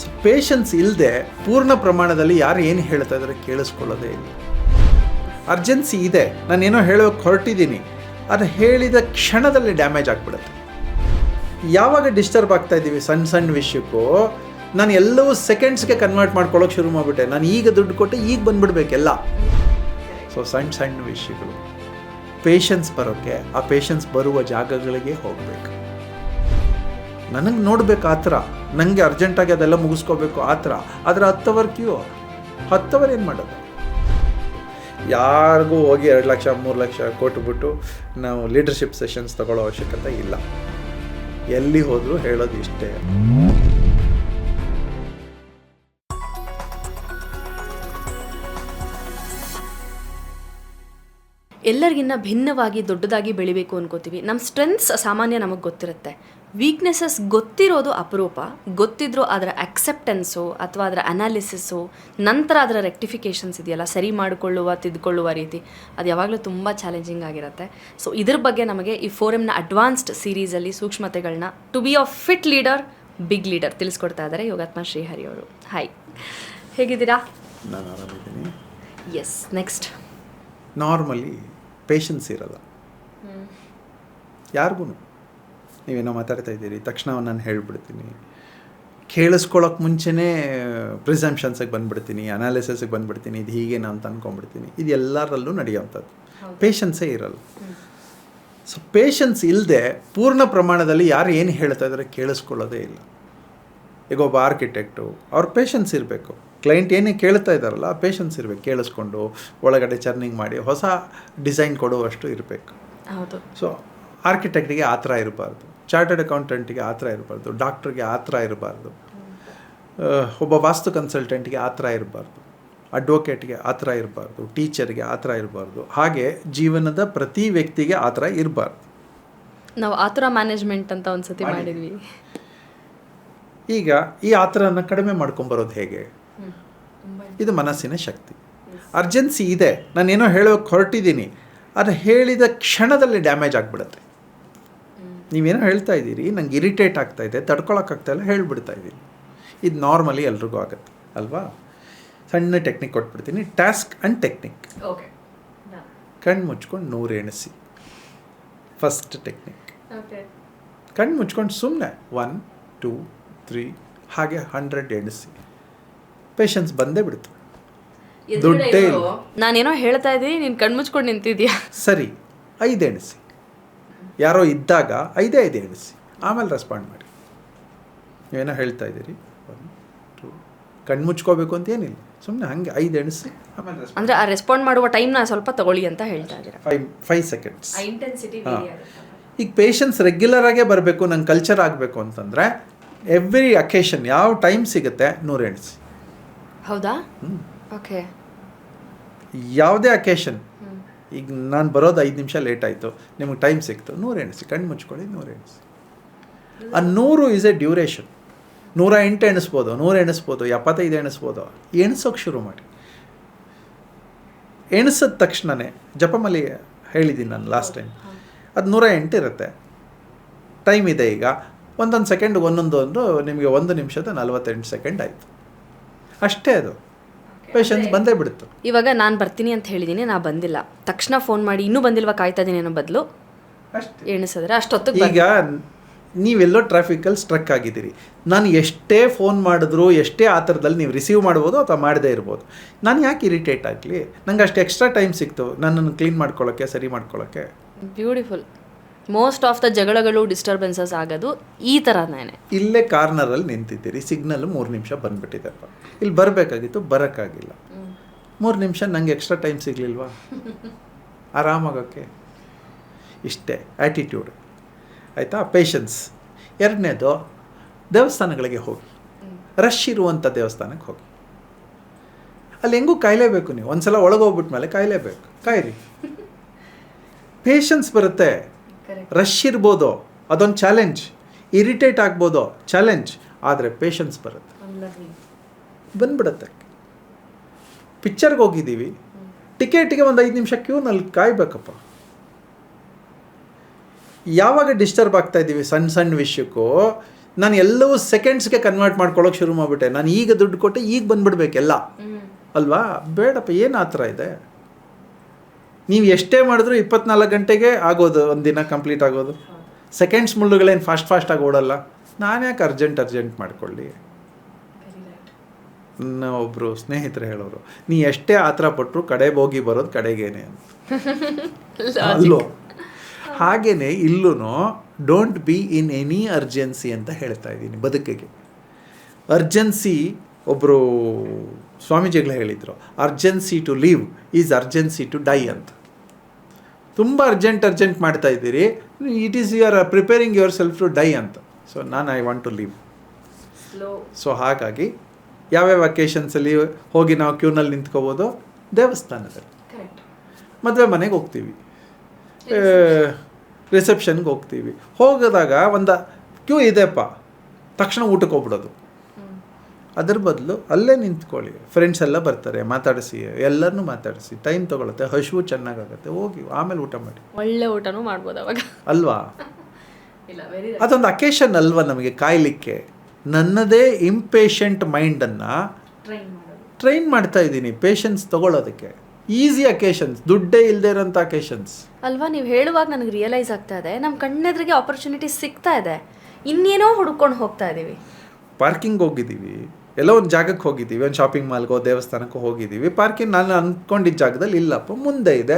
So patience ಇಲ್ಲದೆ ಪೂರ್ಣ ಪ್ರಮಾಣದಲ್ಲಿ ಯಾರು ಏನು ಹೇಳ್ತಾ ಇದ್ದಾರೆ ಕೇಳಿಸ್ಕೊಳ್ಳೋದೇ ಇಲ್ಲ. ಅರ್ಜೆನ್ಸಿ ಇದೆ. ನಾನೇನೋ ಹೇಳೋಕೆ ಹೊರಟಿದ್ದೀನಿ. ಅದು ಹೇಳಿದ ಕ್ಷಣದಲ್ಲಿ ಡ್ಯಾಮೇಜ್ ಆಗಿಬಿಡುತ್ತೆ. ಯಾವಾಗ ಡಿಸ್ಟರ್ಬ್ ಆಗ್ತಾ ಇದ್ದೀವಿ? ಸಣ್ಣ ಸಣ್ಣ ವಿಷಯಕ್ಕೂ. ನಾನು ಎಲ್ಲವೂ ಸೆಕೆಂಡ್ಸ್ಗೆ ಕನ್ವರ್ಟ್ ಮಾಡ್ಕೊಳ್ಳೋಕೆ ಶುರು ಮಾಡಿಬಿಟ್ಟೆ. ನಾನು ಈಗ ದುಡ್ಡು ಕೊಟ್ಟು ಈಗ ಬಂದ್ಬಿಡ್ಬೇಕೆಲ್ಲ ಸೊ ಸಣ್ಣ ಸಣ್ಣ ವಿಷಯಗಳು. ಪೇಷನ್ಸ್ ಬರೋಕ್ಕೆ, ಆ ಪೇಷನ್ಸ್ ಬರುವ ಜಾಗಗಳಿಗೆ ಹೋಗಬೇಕು. ನನಗೆ ನೋಡ್ಬೇಕು ಆ ಥರ. ನನಗೆ ಅರ್ಜೆಂಟಾಗಿ ಅದೆಲ್ಲ ಮುಗಿಸ್ಕೋಬೇಕು ಆ ಥರ. ಆದರೆ ಹತ್ತವರ್ ಕ್ಯೂ? ಹತ್ತವರ್ ಏನು ಮಾಡೋದು? ಯಾರಿಗೂ ಹೋಗಿ ಎರಡು ಲಕ್ಷ, ಮೂರು ಲಕ್ಷ ಕೊಟ್ಬಿಟ್ಟು ನಾವು ಲೀಡರ್ಶಿಪ್ ಸೆಷನ್ಸ್ ತಗೊಳ್ಳೋ ಅವಶ್ಯಕತೆ ಇಲ್ಲ. ಎಲ್ಲಿ ಹೋದರೂ ಹೇಳೋದು ಇಷ್ಟೇ. ಎಲ್ಲರಿಗಿನ್ನ ಭಿನ್ನವಾಗಿ ದೊಡ್ಡದಾಗಿ ಬೆಳಿಬೇಕು ಅನ್ಕೋತೀವಿ. ನಮ್ಮ ಸ್ಟ್ರೆಂತ್ಸ್ ಸಾಮಾನ್ಯ ನಮಗೆ ಗೊತ್ತಿರುತ್ತೆ. ವೀಕ್ನೆಸಸ್ ಗೊತ್ತಿರೋದು ಅಪರೂಪ ಗೊತ್ತಿದ್ರೂ ಅದರ ಅಕ್ಸೆಪ್ಟೆನ್ಸು ಅಥವಾ ಅದರ ಅನಾಲಿಸಿಸು ನಂತರ ಅದರ ರೆಕ್ಟಿಫಿಕೇಷನ್ಸ್ ಇದೆಯಲ್ಲ ಸರಿ ಮಾಡಿಕೊಳ್ಳುವ ತಿದ್ಕೊಳ್ಳುವ ರೀತಿ. ಅದು ಯಾವಾಗಲೂ ತುಂಬ ಚಾಲೆಂಜಿಂಗ್ ಆಗಿರುತ್ತೆ. ಸೊ ಇದ್ರ ಬಗ್ಗೆ ನಮಗೆ ಈ ಫೋರಮ್ನ ಅಡ್ವಾನ್ಸ್ಡ್ ಸೀರೀಸಲ್ಲಿ ಸೂಕ್ಷ್ಮತೆಗಳನ್ನ to be a fit leader big leader ತಿಳಿಸ್ಕೊಡ್ತಾ ಇದ್ದಾರೆ ಯೋಗಾತ್ಮ ಶ್ರೀಹರಿ ಅವರು. ಹಾಯ್ ಹೇಗಿದ್ದೀರಾ? ಎಸ್ ನೆಕ್ಸ್ಟ್ ನಾರ್ಮಲಿ ಪೇಷನ್ಸ್ ಇರಲ್ಲ. ಯಾರಿಗೂ ನೀವೇನೋ ಮಾತಾಡ್ತಾ ಇದ್ದೀರಿ ತಕ್ಷಣ ನಾನು ಹೇಳ್ಬಿಡ್ತೀನಿ. ಕೇಳಿಸ್ಕೊಳ್ಳೋಕೆ ಮುಂಚೆನೇ ಪ್ರಿಸಂಪ್ಷನ್ಸಿಗೆ ಬಂದ್ಬಿಡ್ತೀನಿ ಅನಾಲಿಸಿಸ್ಗೆ ಬಂದ್ಬಿಡ್ತೀನಿ ಇದು ಹೀಗೆ ಅಂತ ಅಂದ್ಕೊಂಡ್ಬಿಡ್ತೀನಿ ಇದು ಎಲ್ಲರಲ್ಲೂ ನಡೆಯುವಂಥದ್ದು ಪೇಷನ್ಸೇ ಇರಲ್ಲ. ಸೊ ಪೇಷನ್ಸ್ ಇಲ್ಲದೆ ಪೂರ್ಣ ಪ್ರಮಾಣದಲ್ಲಿ ಯಾರು ಏನು ಹೇಳ್ತಾ ಇದ್ದಾರೆ ಕೇಳಿಸ್ಕೊಳ್ಳೋದೇ ಇಲ್ಲ. ಈಗ ಒಬ್ಬ ಆರ್ಕಿಟೆಕ್ಟು ಅವ್ರ ಪೇಷನ್ಸ್ ಇರಬೇಕು. ಕ್ಲೈಂಟ್ ಏನೇ ಕೇಳ್ತಾ ಇದ್ದಾರಲ್ಲ ಆ ಪೇಷನ್ಸ್ ಇರಬೇಕು. ಕೇಳಿಸ್ಕೊಂಡು ಒಳಗಡೆ ಚರ್ನಿಂಗ್ ಮಾಡಿ ಹೊಸ ಡಿಸೈನ್ ಕೊಡುವಷ್ಟು ಇರಬೇಕು. ಸೊ ಆರ್ಕಿಟೆಕ್ಟಿಗೆ ಆ ಥರ ಇರಬಾರ್ದು. ಚಾರ್ಟರ್ಡ್ ಅಕೌಂಟೆಂಟಿಗೆ ಆ ಥರ ಇರಬಾರ್ದು ಡಾಕ್ಟ್ರಿಗೆ ಆ ಥರ ಇರಬಾರ್ದು ಒಬ್ಬ ವಾಸ್ತು ಕನ್ಸಲ್ಟೆಂಟ್ಗೆ ಆ ಥರ ಇರಬಾರ್ದು ಅಡ್ವೊಕೇಟ್ಗೆ ಆ ಥರ ಇರಬಾರ್ದು ಟೀಚರ್ಗೆ ಆ ಥರ ಇರಬಾರ್ದು ಹಾಗೆ ಜೀವನದ ಪ್ರತಿ ವ್ಯಕ್ತಿಗೆ ಆ ಥರ ಇರಬಾರ್ದು. ನಾವು ಆತುರ ಮ್ಯಾನೇಜ್ಮೆಂಟ್ ಅಂತ ಒಂದ್ಸತಿ ಮಾಡಿದ್ವಿ. ಈಗ ಈ ಆತರನ ಕಡಿಮೆ ಮಾಡ್ಕೊಂಬರೋದು ಹೇಗೆ? ಇದು ಮನಸ್ಸಿನ ಶಕ್ತಿ. ಅರ್ಜೆನ್ಸಿ ಇದೆ ನಾನೇನೋ ಹೇಳೋಕೆ ಹೊರಟಿದ್ದೀನಿ ಅದು ಹೇಳಿದ ಕ್ಷಣದಲ್ಲಿ ಡ್ಯಾಮೇಜ್ ಆಗಿಬಿಡುತ್ತೆ. ನೀವೇನೋ ಹೇಳ್ತಾ ಇದ್ದೀರಿ ನಂಗೆ ಇರಿಟೇಟ್ ಆಗ್ತಾ ಇದೆ ತಡ್ಕೊಳಕ್ಕಾಗ್ತಾ ಇಲ್ಲ ಹೇಳ್ಬಿಡ್ತಾ ಇದ್ದೀನಿ. ಇದು ನಾರ್ಮಲಿ ಎಲ್ರಿಗೂ ಆಗುತ್ತೆ ಅಲ್ವಾ? ಸಣ್ಣ ಟೆಕ್ನಿಕ್ ಕೊಟ್ಬಿಡ್ತೀನಿ ಟಾಸ್ಕ್ ಆ್ಯಂಡ್ ಟೆಕ್ನಿಕ್. ಕಣ್ಣು ಮುಚ್ಕೊಂಡು ನೂರು ಎಣಿಸಿ. First technique. ಕಣ್ಣು ಮುಚ್ಕೊಂಡು ಸುಮ್ಮನೆ ಒನ್ ಟೂ ತ್ರೀ ಹಾಗೆ ಹಂಡ್ರೆಡ್ ಎಣಿಸಿ. ಪೇಷನ್ಸ್ ಬಂದೇ ಬಿಡ್ತು. ದುಡ್ಡೇ ನಾನೇನೋ ಹೇಳ್ತಾ ಇದ್ದೀನಿ ನೀನು ಕಣ್ಮುಚ್ಕೊಂಡು ನಿಂತಿದ್ಯಾ ಸರಿ ಐದು ಎಣಿಸಿ. ಯಾರೋ ಇದ್ದಾಗ ಐದೇ ಐದು ಎಣಿಸಿ ಆಮೇಲೆ ರೆಸ್ಪಾಂಡ್ ಮಾಡಿ. ನೀವೇನೋ ಹೇಳ್ತಾ ಇದ್ದೀರಿ? ಒನ್ ಟೂ ಕಣ್ಣು ಮುಚ್ಕೋಬೇಕು ಅಂತ ಏನಿಲ್ಲ. ಸುಮ್ಮನೆ ಹಾಗೆ ಐದು ಎಣಿಸಿ ಆಮೇಲೆ ರೆಸ್ಪಾಂಡ್ ಅಂದ್ರೆ ಆ ರೆಸ್ಪಾಂಡ್ ಮಾಡುವ ಟೈಮ್ನ ಸ್ವಲ್ಪ ತಗೊಳ್ಳಿ ಅಂತ ಹೇಳ್ತಾ ಇದ್ದೀರಾ? ಫೈವ್ ಫೈವ್ ಸೆಕೆಂಡ್ಸ್ ಇಂಟೆನ್ಸಿಟಿ ಹಾಂ. ಈಗ ಪೇಷನ್ಸ್ ರೆಗ್ಯುಲರ್ ಆಗೇ ಬರಬೇಕು ನಂಗೆ ಕಲ್ಚರ್ ಆಗಬೇಕು ಅಂತಂದರೆ ಎವ್ರಿ ಅಕೇಶನ್ ಯಾವ ಟೈಮ್ ಸಿಗುತ್ತೆ ನೂರು ಎಣಿಸಿ. ಹೌದಾ? ಹ್ಞೂ ಓಕೆ ಯಾವುದೇ ಅಕೇಶನ್ ಈಗ ನಾನು ಬರೋದು ಐದು ನಿಮಿಷ ಲೇಟ್ ಆಯಿತು. ನಿಮಗೆ ಟೈಮ್ ಸಿಕ್ತು. ನೂರು ಎಣಿಸಿ. ಕಣ್ಣು ಮುಚ್ಕೊಳ್ಳಿ, ನೂರು ಎಣಿಸಿ. ಆ ನೂರು ಈಸ್ ಎ ಡ್ಯೂರೇಷನ್ ನೂರ ಎಂಟು ಎಣಿಸ್ಬೋದು, ನೂರು ಎಣಿಸ್ಬೋದು, ಎಪ್ಪತ್ತೈದು ಎಣಿಸ್ಬೋದು. ಎಣಿಸೋಕೆ ಶುರು ಮಾಡಿ. ಎಣಿಸಿದ ತಕ್ಷಣವೇ ಜಪಮಲಿ ಹೇಳಿದ್ದೀನಿ ನಾನು ಲಾಸ್ಟ್ ಟೈಮ್ ಅದು ನೂರ ಎಂಟು ಇರುತ್ತೆ. ಟೈಮ್ ಇದೆ ಈಗ. ಒಂದೊಂದು ಸೆಕೆಂಡ್ ಒಂದೊಂದು ಒಂದು ನಿಮಗೆ ಒಂದು ನಿಮಿಷದ ನಲವತ್ತೆಂಟು ಸೆಕೆಂಡ್ ಆಯಿತು. ಅಷ್ಟೇ ಅದು. ಪೇಷನ್ಸ್ ಬಂದೇ ಬಿಡುತ್ತೆ. ಇವಾಗ ನಾನು ಬರ್ತೀನಿ ಅಂತ ಹೇಳಿದ್ದೀನಿ ನಾ ಬಂದಿಲ್ಲ. ತಕ್ಷಣ ಫೋನ್ ಮಾಡಿ ಇನ್ನೂ ಬಂದಿಲ್ವಾ ಕಾಯ್ತಾ ಇದೀನಿ ಅನ್ನೋ ಬದಲು ಅಷ್ಟು. ಎಣಿಸಿದ್ರೆ ಅಷ್ಟೊತ್ತಿಗೆ ಈಗ ನೀವೆಲ್ಲೋ ಟ್ರಾಫಿಕಲ್ಲಿ ಸ್ಟ್ರಕ್ ಆಗಿದ್ದೀರಿ. ನಾನು ಎಷ್ಟೇ ಫೋನ್ ಮಾಡಿದ್ರು ಎಷ್ಟೇ ಆ ಥರದಲ್ಲಿ ನೀವು ರಿಸೀವ್ ಮಾಡ್ಬೋದು ಅಥವಾ ಮಾಡದೇ ಇರ್ಬೋದು. ನಾನು ಯಾಕೆ ಇರಿಟೇಟ್ ಆಗಲಿ? ನಂಗೆ ಅಷ್ಟು ಎಕ್ಸ್ಟ್ರಾ ಟೈಮ್ ಸಿಕ್ತು ನನ್ನನ್ನು ಕ್ಲೀನ್ ಮಾಡ್ಕೊಳ್ಳೋಕ್ಕೆ ಸರಿ ಮಾಡ್ಕೊಳ್ಳೋಕ್ಕೆ ಬ್ಯೂಟಿಫುಲ್ ಮೋಸ್ಟ್ ಆಫ್ ದ ಜಗಳಗಳು ಡಿಸ್ಟರ್ಬೆನ್ಸಸ್ ಆಗೋದು ಈ ಥರನೇ ಇಲ್ಲೇ ಕಾರ್ನರಲ್ಲಿ ನಿಂತಿದ್ದೀರಿ ಸಿಗ್ನಲ್ ಮೂರು ನಿಮಿಷ ಬಂದ್ಬಿಟ್ಟಿದೆಪ್ಪ ಇಲ್ಲಿ ಬರಬೇಕಾಗಿತ್ತು ಬರೋಕ್ಕಾಗಿಲ್ಲ. ಮೂರು ನಿಮಿಷ ನನಗೆ ಎಕ್ಸ್ಟ್ರಾ ಟೈಮ್ ಸಿಗಲಿಲ್ವಾ? ಆರಾಮಾಗೋಕ್ಕೆ? ಇಷ್ಟೇ ಆ್ಯಟಿಟ್ಯೂಡ್ ಆಯಿತಾ? ಪೇಷನ್ಸ್ ಎರಡನೇದು ದೇವಸ್ಥಾನಗಳಿಗೆ ಹೋಗಿ. ರಶ್ ಇರುವಂಥ ದೇವಸ್ಥಾನಕ್ಕೆ ಹೋಗಿ. ಅಲ್ಲಿ ಹೆಂಗೂ ಕಾಯಲೇಬೇಕು ನೀವು. ಒಂದ್ಸಲ ಒಳಗೋಗ್ಬಿಟ್ಮೇಲೆ ಕಾಯಲೇಬೇಕು. ಕಾಯಿರಿ. ಪೇಷನ್ಸ್ ಬರುತ್ತೆ. ರಶ್ ಇರ್ಬೋದು ಅದೊಂದು ಚಾಲೆಂಜ್ ಇರಿಟೇಟ್ ಆಗ್ಬೋದು ಚಾಲೆಂಜ್ ಆದರೆ ಪೇಷನ್ಸ್ ಬರುತ್ತೆ. ಬಂದ್ಬಿಡುತ್ತೆ. ಪಿಕ್ಚರ್ಗೆ ಹೋಗಿದ್ದೀವಿ. ಟಿಕೆಟ್ಗೆ ಒಂದು ಐದು ನಿಮಿಷ ಕ್ಯೂನಲ್ಲಿ ಕಾಯ್ಬೇಕಪ್ಪ. ಯಾವಾಗ ಡಿಸ್ಟರ್ಬ್ ಆಗ್ತಾ ಇದ್ದೀವಿ? ಸಣ್ಣ ಸಣ್ಣ ವಿಷಯಕ್ಕೂ. ನಾನು ಎಲ್ಲವೂ ಸೆಕೆಂಡ್ಸ್ಗೆ ಕನ್ವರ್ಟ್ ಮಾಡ್ಕೊಳ್ಳೋಕೆ ಶುರು ಮಾಡಿಬಿಟ್ಟೆ. ನಾನು ಈಗ ದುಡ್ಡು ಕೊಟ್ಟೆ ಈಗ ಬಂದ್ಬಿಡ್ಬೇಕೆಲ್ಲ. ಅಲ್ವಾ? ಬೇಡಪ್ಪ ಏನು ಆ ಥರ ಇದೆ? ನೀವು ಎಷ್ಟೇ ಮಾಡಿದ್ರು ಇಪ್ಪತ್ನಾಲ್ಕು ಗಂಟೆಗೆ ಆಗೋದು ಒಂದು ದಿನ ಕಂಪ್ಲೀಟ್ ಆಗೋದು. ಸೆಕೆಂಡ್ಸ್ ಮುಳ್ಳುಗಳೇನು ಫಾಸ್ಟ್ ಫಾಸ್ಟಾಗಿ ಓಡಲ್ಲ. ನಾನು ಯಾಕೆ ಅರ್ಜೆಂಟ್ ಅರ್ಜೆಂಟ್ ಮಾಡ್ಕೊಳ್ಳಿ? ನನ್ನ ಒಬ್ಬರು ಸ್ನೇಹಿತರು ಹೇಳೋರು ನೀ ಎಷ್ಟೇ ಆತರ ಪಟ್ಟರು ಕಡೆ ಹೋಗಿ ಬರೋದು ಕಡೆಗೇನೆ ಅಂತ. ಅಲ್ಲೋ. ಹಾಗೇನೆ ಇಲ್ಲೂ don't be in any urgency ಅಂತ ಹೇಳ್ತಾ ಇದ್ದೀನಿ ಬದುಕಿಗೆ. ಅರ್ಜೆನ್ಸಿ ಒಬ್ಬರು ಸ್ವಾಮೀಜಿಗಳು ಹೇಳಿದರು urgency to live is urgency to die ಅಂತ. ತುಂಬ ಅರ್ಜೆಂಟ್ ಅರ್ಜೆಂಟ್ ಮಾಡ್ತಾ ಇದ್ದೀರಿ. It is you are preparing yourself to die ಅಂತ. ಸೊ ನಾನು I want to live so ಹಾಗಾಗಿ ಯಾವ್ಯಾವ ಅಕೇಶನ್ಸಲ್ಲಿ ಹೋಗಿ ನಾವು ಕ್ಯೂನಲ್ಲಿ ನಿಂತ್ಕೋಬೋದು? ದೇವಸ್ಥಾನದಲ್ಲಿ. ಮದುವೆ ಮನೆಗೆ ಹೋಗ್ತೀವಿ. ರಿಸೆಪ್ಷನ್ಗೆ ಹೋಗ್ತೀವಿ. ಹೋಗಿದಾಗ ಒಂದು ಕ್ಯೂ ಇದೆಪ್ಪ. ತಕ್ಷಣ ಊಟಕ್ಕೆ ಹೋಗ್ಬಿಡೋದು. ಅದ್ರ ಬದಲು ಅಲ್ಲೇ ನಿಂತ್ಕೊಳ್ಳಿ. ಫ್ರೆಂಡ್ಸ್ ಎಲ್ಲ ಬರ್ತಾರೆ ಮಾತಾಡಿಸಿ ಎಲ್ಲರನ್ನೂ ಮಾತಾಡಿಸಿ ಟೈಮ್ ತೊಗೊಳುತ್ತೆ ಹಶುವು ಚೆನ್ನಾಗಾಗುತ್ತೆ ಹೋಗಿ ಆಮೇಲೆ ಊಟ ಮಾಡಿ. ಒಳ್ಳೆ ಊಟನೂ ಮಾಡ್ಬೋದು ಅವಾಗ. ಅಲ್ವಾ? ಅದೊಂದು ಅಕೇಶನ್ ಅಲ್ವಾ ನಮಗೆ ಕಾಯಲಿಕ್ಕೆ? ನನ್ನದೇ ಇಂಪೇಷಂಟ್ ಮೈಂಡನ್ನು ಟ್ರೈನ್ ಮಾಡ್ತಾ ಇದ್ದೀನಿ ಪೇಷನ್ಸ್ ತಗೊಳ್ಳೋದಕ್ಕೆ ಈಸಿ ಅಕೇಶನ್ಸ್ ದುಡ್ಡೇ ಇಲ್ಲದೆ ಇರೋಂಥ ಅಕೇಶನ್ಸ್ ಅಲ್ವಾ ನೀವು ಹೇಳುವಾಗ ನನಗೆ ರಿಯಲೈಸ್ ಆಗ್ತಾ ಇದೆ ನಮ್ಮ ಕಣ್ಣೆದ್ರಿಗೆ ಆಪರ್ಚುನಿಟಿ ಸಿಗ್ತಾ ಇದೆ. ಇನ್ನೇನೋ ಹುಡ್ಕೊಂಡು ಹೋಗ್ತಾ ಇದ್ದೀವಿ ಪಾರ್ಕಿಂಗ್ ಹೋಗಿದ್ದೀವಿ. ಎಲ್ಲೋ ಒಂದು ಜಾಗಕ್ಕೆ ಹೋಗಿದ್ದೀವಿ. ಒಂದು ಶಾಪಿಂಗ್ ಮಾಲ್ಗೋ ದೇವಸ್ಥಾನಕ್ಕೋ ಹೋಗಿದ್ದೀವಿ. ಪಾರ್ಕಿಂಗ್ ನಾನು ಅಂದ್ಕೊಂಡಿದ್ದ ಜಾಗದಲ್ಲಿ ಇಲ್ಲಪ್ಪ ಮುಂದೆ ಇದೆ.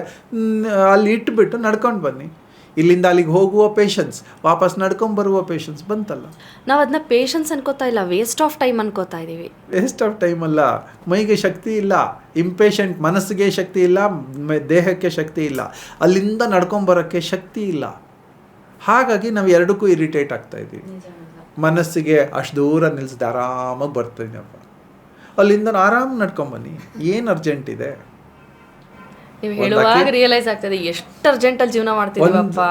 ಅಲ್ಲಿ ಇಟ್ಬಿಟ್ಟು ನಡ್ಕೊಂಡು ಬನ್ನಿ. ಇಲ್ಲಿಂದ ಅಲ್ಲಿಗೆ ಹೋಗುವ ಪೇಷನ್ಸ್ ವಾಪಸ್ ನಡ್ಕೊಂಡು ಬರುವ ಪೇಷನ್ಸ್ ಬಂತಲ್ಲ. ನಾವು ಅದನ್ನ ಪೇಷನ್ಸ್ ಅನ್ಕೋತಾ ಇಲ್ಲ ವೇಸ್ಟ್ ಆಫ್ ಟೈಮ್ ಅನ್ಕೋತಾ ಇದ್ದೀವಿ ವೇಸ್ಟ್ ಆಫ್ ಟೈಮ್ ಅಲ್ಲ ಮೈಗೆ ಶಕ್ತಿ ಇಲ್ಲ ಇಂಪೇಷಂಟ್ ಮನಸ್ಸಿಗೆ ಶಕ್ತಿ ಇಲ್ಲ ದೇಹಕ್ಕೆ ಶಕ್ತಿ ಇಲ್ಲ ಅಲ್ಲಿಂದ ನಡ್ಕೊಂಬರೋಕ್ಕೆ ಶಕ್ತಿ ಇಲ್ಲ. ಹಾಗಾಗಿ ನಾವು ಎರಡಕ್ಕೂ ಇರಿಟೇಟ್ ಆಗ್ತಾ ಇದ್ದೀವಿ ಮನಸ್ಸಿಗೆ ಅಷ್ಟು ದೂರ ನಿಲ್ಸಿದೆ ಆರಾಮಾಗಿ ಬರ್ತೀನಪ್ಪ ಅಲ್ಲಿಂದ ಆರಾಮ್ ನಡ್ಕೊಂಬನ್ನಿ ಏನು ಅರ್ಜೆಂಟ್ ಇದೆ? ನೀವು ಹೇಳುವಾಗ ರಿಯಲೈಸ್ ಆಗ್ತದೆ ಎಷ್ಟು ಅರ್ಜೆಂಟಲ್ಲಿ ಜೀವನ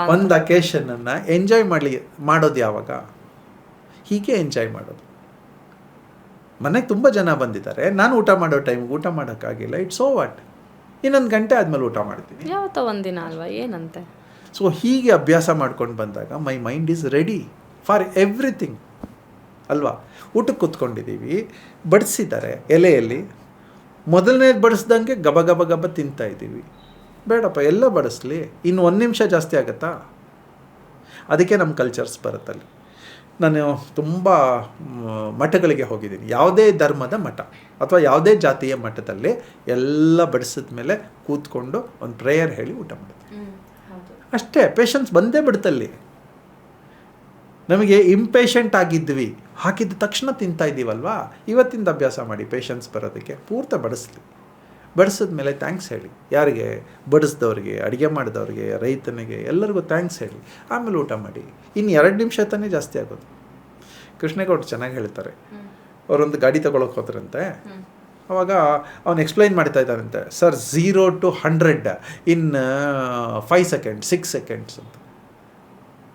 ಒಂದು ಅಕೇಶನನ್ನು ಎಂಜಾಯ್ ಮಾಡಲಿ ಮಾಡೋದು ಯಾವಾಗ? ಹೀಗೆ ಎಂಜಾಯ್ ಮಾಡೋದು. ಮನೆಗೆ ತುಂಬ ಜನ ಬಂದಿದ್ದಾರೆ. ನಾನು ಊಟ ಮಾಡೋ ಟೈಮ್ ಊಟ ಮಾಡೋಕ್ಕಾಗಿಲ್ಲ. ಇಟ್ಸ್ ಸೋ ವಾಟ್ ಇನ್ನೊಂದು ಗಂಟೆ ಆದಮೇಲೆ ಊಟ ಮಾಡ್ತೀನಿ. ಯಾವತ್ತೋ ಒಂದಿನ ಅಲ್ವಾ ಏನಂತೆ? ಸೊ ಹೀಗೆ ಅಭ್ಯಾಸ ಮಾಡ್ಕೊಂಡು ಬಂದಾಗ my mind is ready for everything. ಅಲ್ವಾ? ಊಟಕ್ಕೆ ಕೂತ್ಕೊಂಡಿದ್ದೀವಿ ಬಡಿಸಿದ್ದಾರೆ ಎಲೆಯಲ್ಲಿ. ಮೊದಲನೇದು ಬಡಿಸ್ದಂಗೆ ಗಬ ಗಬ ಗಬ ತಿಂತಾ ಇದ್ದೀವಿ. ಬೇಡಪ್ಪ ಎಲ್ಲ ಬಡಿಸ್ಲಿ. ಇನ್ನು ಒಂದು ನಿಮಿಷ ಜಾಸ್ತಿ ಆಗುತ್ತಾ? ಅದಕ್ಕೆ ನಮ್ಮ ಕಲ್ಚರ್ಸ್ ಬರುತ್ತಲ್ಲಿ ನಾನು ತುಂಬ ಮಠಗಳಿಗೆ ಹೋಗಿದ್ದೀನಿ. ಯಾವುದೇ ಧರ್ಮದ ಮಠ ಅಥವಾ ಯಾವುದೇ ಜಾತಿಯ ಮಠದಲ್ಲಿ ಎಲ್ಲ ಬಡಿಸಿದ ಮೇಲೆ ಕೂತ್ಕೊಂಡು ಒಂದು ಪ್ರೇಯರ್ ಹೇಳಿ ಊಟ ಮಾಡ್ತೀನಿ ಅಷ್ಟೇ ಪೇಷನ್ಸ್ ಬಂದೇ ಬಿಡ್ತಲ್ಲಿ ನಮಗೆ ಇಂಪೇಷಂಟ್ ಆಗಿದ್ವಿ. ಹಾಕಿದ ತಕ್ಷಣ ತಿಂತಾ ಇದ್ದೀವಲ್ವಾ ಇವತ್ತಿಂದ ಅಭ್ಯಾಸ ಮಾಡಿ ಪೇಷನ್ಸ್ ಬರೋದಕ್ಕೆ ಪೂರ್ತ ಬಡಿಸ್ಲಿ. ಬಡಿಸಿದ ಮೇಲೆ ಥ್ಯಾಂಕ್ಸ್ ಹೇಳಿ. ಯಾರಿಗೆ? ಬಡಿಸ್ದವ್ರಿಗೆ ಅಡುಗೆ ಮಾಡಿದವ್ರಿಗೆ ರೈತನಿಗೆ ಎಲ್ಲರಿಗೂ ಥ್ಯಾಂಕ್ಸ್ ಹೇಳಿ. ಆಮೇಲೆ ಊಟ ಮಾಡಿ. ಇನ್ನು ಎರಡು ನಿಮಿಷ ತಾನೇ ಜಾಸ್ತಿ ಆಗೋದು. ಕೃಷ್ಣೇಗೌಡ ಚೆನ್ನಾಗಿ ಹೇಳ್ತಾರೆ. ಅವರೊಂದು ಗಾಡಿ ತೊಗೊಳಕ್ಕೆ ಹೋದ್ರಂತೆ. ಅವಾಗ ಅವನು ಎಕ್ಸ್ಪ್ಲೈನ್ ಮಾಡ್ತಾ ಇದ್ದಾನಂತೆ sir zero to hundred in five second six seconds ಅಂತ.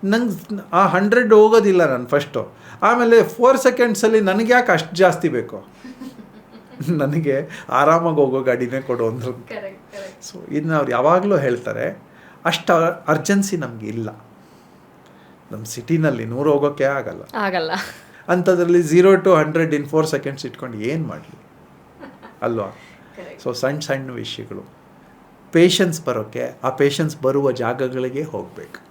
ನಂಗೆ ಆ ಹಂಡ್ರೆಡ್ ಹೋಗೋದಿಲ್ಲ ನಾನು ಫಸ್ಟು ಆಮೇಲೆ ಫೋರ್ ಸೆಕೆಂಡ್ಸಲ್ಲಿ ನನಗೆ ಯಾಕೆ ಅಷ್ಟು ಜಾಸ್ತಿ ಬೇಕು? ನನಗೆ ಆರಾಮಾಗಿ ಹೋಗೋ ಗಾಡಿನೇ ಕೊಡು ಅಂದರು. ಸೊ ಇದನ್ನ ಅವ್ರು ಯಾವಾಗಲೂ ಹೇಳ್ತಾರೆ ಅಷ್ಟು ಅರ್ಜೆನ್ಸಿ ನಮಗೆ ಇಲ್ಲ. ನಮ್ಮ ಸಿಟಿನಲ್ಲಿ ನೂರು ಹೋಗೋಕ್ಕೆ ಆಗಲ್ಲ. ಆಗಲ್ಲ. ಅಂಥದ್ರಲ್ಲಿ zero to hundred in four seconds ಇಟ್ಕೊಂಡು ಏನು ಮಾಡಲಿ? ಅಲ್ವಾ? ಸೊ ಸಣ್ಣ ಸಣ್ಣ ವಿಷಯಗಳು. ಪೇಷನ್ಸ್ ಬರೋಕ್ಕೆ ಆ ಪೇಷನ್ಸ್ ಬರುವ ಜಾಗಗಳಿಗೆ ಹೋಗಬೇಕು.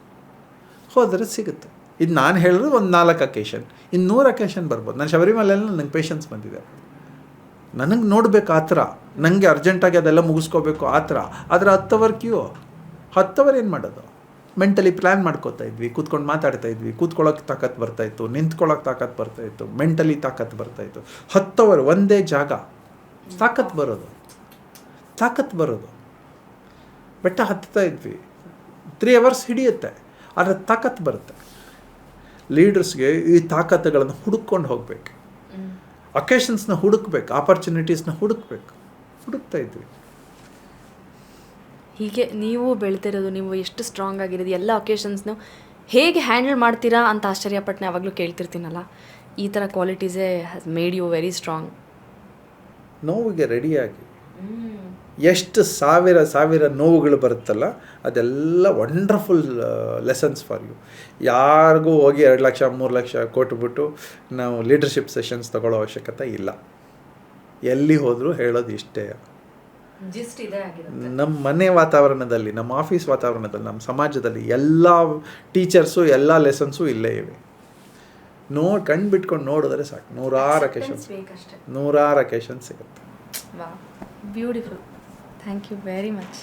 ಹೋದರೆ ಸಿಗುತ್ತೆ. ಇದು ನಾನು ಹೇಳಿದ್ರೆ ಒಂದು ನಾಲ್ಕು ಅಕೇಶನ್ ಇನ್ನು ನೂರು ಅಕೇಶನ್ ಬರ್ಬೋದು. ನಾನು ಶಬರಿಮಲೆಯಲ್ಲಿ ನನಗೆ ಪೇಷನ್ಸ್ ಬಂದಿದೆ. ನನಗೆ ನೋಡಬೇಕು ಆ ಥರ. ನನಗೆ ಅರ್ಜೆಂಟಾಗಿ ಅದೆಲ್ಲ ಮುಗಿಸ್ಕೋಬೇಕು ಆ ಥರ. ಆದರೆ ಹತ್ತವರ್ ಕ್ಯೂ ಹತ್ತವರ್ ಏನು ಮಾಡೋದು? ಮೆಂಟಲಿ ಪ್ಲ್ಯಾನ್ ಮಾಡ್ಕೋತಾ ಇದ್ವಿ. ಕೂತ್ಕೊಂಡು ಮಾತಾಡ್ತಾ ಇದ್ವಿ. ಕೂತ್ಕೊಳ್ಳೋಕೆ ತಾಕತ್ ಬರ್ತಾಯಿತ್ತು ನಿಂತ್ಕೊಳ್ಳೋಕೆ ತಾಕತ್ ಬರ್ತಾಯಿತ್ತು ಮೆಂಟಲಿ ತಾಕತ್ ಬರ್ತಾಯಿತ್ತು ಅವರ್ ಒಂದೇ ಜಾಗ. ತಾಕತ್ತು ಬರೋದು. ತಾಕತ್ತು ಬರೋದು. ಬೆಟ್ಟ ಹತ್ತಾ ಇದ್ವಿ. ತ್ರೀ ಅವರ್ಸ್ ಹಿಡಿಯುತ್ತೆ. ಆದರೆ ತಾಕತ್ತು ಬರುತ್ತೆ. ಲೀಡರ್ಸ್ಗೆ ಈ ತಾಕತ್ತುಗಳನ್ನು ಹುಡುಕೊಂಡು ಹೋಗ್ಬೇಕು. ಅಕೇಶನ್ಸ್ನ ಹುಡುಕ್ಬೇಕು ಆಪರ್ಚುನಿಟೀಸ್ನ ಹುಡುಕ್ಬೇಕು. ಹುಡುಕ್ತಾ ಇದ್ವಿ ಹೀಗೆ ನೀವು ಬೆಳ್ತಿರೋದು ನೀವು ಎಷ್ಟು ಸ್ಟ್ರಾಂಗ್ ಆಗಿರೋದು ಎಲ್ಲ ಅಕೇಶನ್ಸ್ನು ಹೇಗೆ ಹ್ಯಾಂಡಲ್ ಮಾಡ್ತೀರಾ ಅಂತ ಆಶ್ಚರ್ಯಪಟ್ಟನೆ ಯಾವಾಗಲೂ ಕೇಳ್ತಿರ್ತೀನಲ್ಲ. ಈ ಥರ ಕ್ವಾಲಿಟೀಸೇ has made you very strong ನೋವಿಗೆ ರೆಡಿಯಾಗಿ ಎಷ್ಟು ಸಾವಿರ ಸಾವಿರ ನೋವುಗಳು ಬರುತ್ತಲ್ಲ ಅದೆಲ್ಲ ವಂಡರ್ಫುಲ್ ಲೆಸನ್ಸ್ ಫಾರ್ ಯು ಯಾರಿಗೂ ಹೋಗಿ ಎರಡು ಲಕ್ಷ ಮೂರು ಲಕ್ಷ ಕೊಟ್ಬಿಟ್ಟು ನಾವು ಲೀಡರ್ಶಿಪ್ ಸೆಷನ್ಸ್ ತಗೊಳ್ಳೋ ಅವಶ್ಯಕತೆ ಇಲ್ಲ. ಎಲ್ಲಿ ಹೋದರೂ ಹೇಳೋದು ಇಷ್ಟೇ. ನಮ್ಮ ಮನೆ ವಾತಾವರಣದಲ್ಲಿ ನಮ್ಮ ಆಫೀಸ್ ವಾತಾವರಣದಲ್ಲಿ ನಮ್ಮ ಸಮಾಜದಲ್ಲಿ ಎಲ್ಲ ಟೀಚರ್ಸು ಎಲ್ಲ ಲೆಸನ್ಸು ಇಲ್ಲೇ ಇವೆ. ನೋಡಿ ಕಣ್ಣು ಬಿಟ್ಕೊಂಡು ನೋಡಿದ್ರೆ ಸಾಕು. ನೂರಾರು ಅಕೇಶನ್ ಬೇಕಷ್ಟೇ. ನೂರಾರು ಅಕೇಶನ್ ಸಿಗುತ್ತೆ. ವಾ beautiful thank you very much